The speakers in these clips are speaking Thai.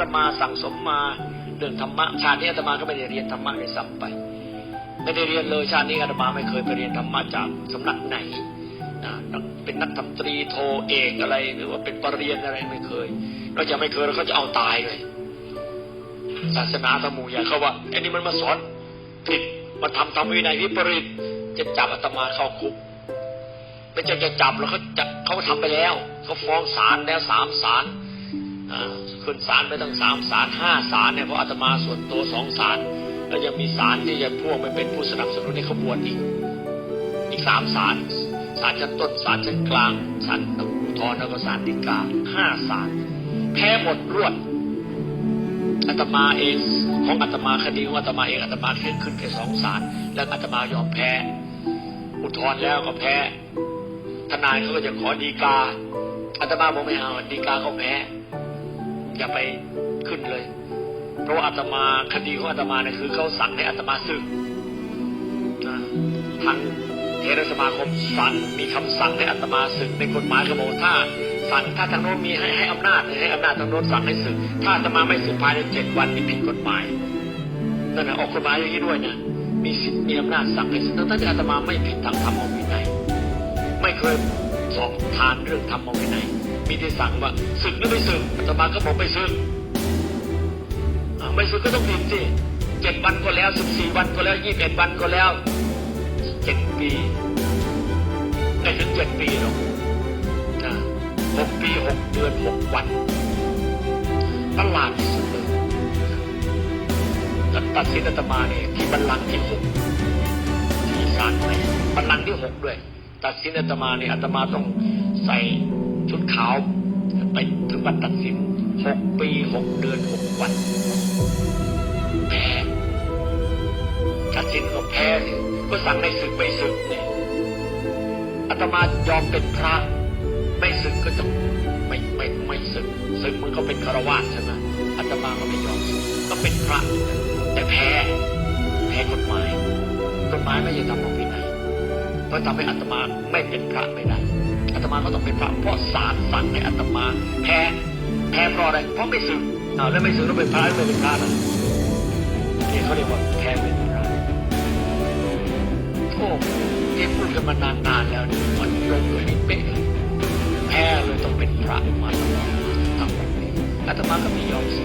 ตมาสั่งสมมาเรื่องธรรมะชาตินี้อาตมาก็ไม่ได้เรียนธรรมะเลยซ้ำไป ไม่ได้เรียนเลยชาตินี้อาตมาไม่เคยไปเรียนธรรมะจากสำนักไหนนะเป็นนักธรรมตรีโทเอกอะไร หรือว่าเป็นปรริญญาอะไรไม่เคยนอกจากไม่เคยแล้วเขาจะเอาตายเลย ศาสนาธรรมูอย่าเขาว่าไอ้นี่มันมาสอนผิดมาทำทำวินัยวิปริตจะจับอาตมาเข้าคุกไม่ใช่จะจับแล้วเขาจะเขาทำไปแล้วเขาฟ้องศาลแล้วสามศาล ขึ้นศาลไปตั้งสามศาลห้าศาลเนี่ยเพราะอาตมาส่วนตัวสองศาลแล้วยังมีศาลที่จะพ่วงไปเป็นผู้สนับสนุนให้เขบวชอีก อีกสามศาลศาลชั้นต้นศาลชั้นกลางศาลอุทธรแล้วก็ศาลฎีกาห้าศาลแพ้หมดรวดอาตมาเองของอาตมาคดีของอาตมาเองอาตมาแค่ขึ้นแค่สองศาลแล้วอาตมายอมแพ้ อุทธรณ์แล้วก็แพ้ ทนายเขาก็จะขอดีกาอาตมาบอกไม่เอาดีกาเขาแพ้ อย่าไปขึ้นเลย เพราะว่าอาตมาคดีของอาตมาเนี่ยคือเขาสั่งให้อาตมาสึกนะทางเทรสมาคมสั่งมีคำสั่งให้อาตมาสึกในกฎหมายเขาบอกว่าถ้าสั่งถ้าทางโน้นมีให้ให้อำนาจให้อำนาจทางโน้นสั่งให้สึก ถ้าอาตมาไม่สึกภายในเจ็ดวันนี่ผิดกฎหมายนั่นนะออกกฎหมายอย่างนี้ด้วยนะมีสิทธิ์มีอำนาจสั่งให้สึกทั้งที่อาตมาไม่ผิดทางธรรมวินัยไม่เคยสอบทานเรื่องธรรมวินัย มีที่สั่งว่าสึกหรือไม่สึกอาตมาก็บอกไม่สึกไม่สึกก็ต้องผิดสิเจ็ดวันก็แล้วสิบสี่วันก็แล้วยี่สิบเอ็ดวันก็แล้วเจ็ดปีไม่ถึงเจ็ดปีหรอกนะหกปีหกเดือนหกวันประหลาดที่สุดเลยตัดสินอาตมาเนี่ยที่บัลลังก์ที่หกที่ศาลไหนบัลลังก์ที่หกด้วย ตัดสินอาตมาเนี่ยอาตมาต้องใส่ ชุดขาวไปถึงวันตัดสินหกปีหกเดือนหกวันแพ้ตัดสินก็แพ้สิก็สั่งให้ศึกไม่ศึกเนี่ยอาตมายอมเป็นพระ ไม่ศึกก็ต้องไม่ไม่ไม่ศึกศึกมันก็เป็นคารวะใช่ไหมอาตมาก็ไม่ยอมศึกก็เป็นพระแต่แพ้แพ้กฎหมายกฎหมายไม่ใช่ทำของวินัยเพราะทำให้อาตมาไม่เป็นพระไม่ได้ อาตมาก็ต้องเป็นพระเพราะศาลสั่งให้อาตมาแพ้แพ้เพราะอะไรเพราะไม่ศึกอ้าวแล้วไม่ศึกแล้วเป็นพระแล้วไม่เป็นพระนะนี่เขาเรียกว่าแพ้เป็นพระโอ้ที่พูดกันมานานๆแล้วนี่มันลงเลยนี่เป๊ะเลยแพ้เลยต้องเป็นพระมาตลอดทำแบบนี้อาตมาก็ไม่ยอมสิ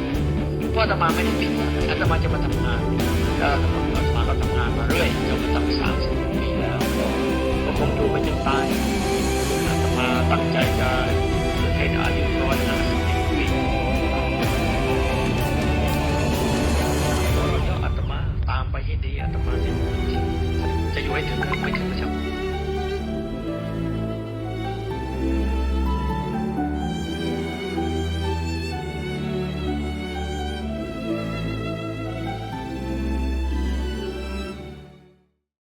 เพราะอาตมาไม่ได้ผิดอะอาตมาจะมาทำงานแล้วอาตมา แล้วอาตม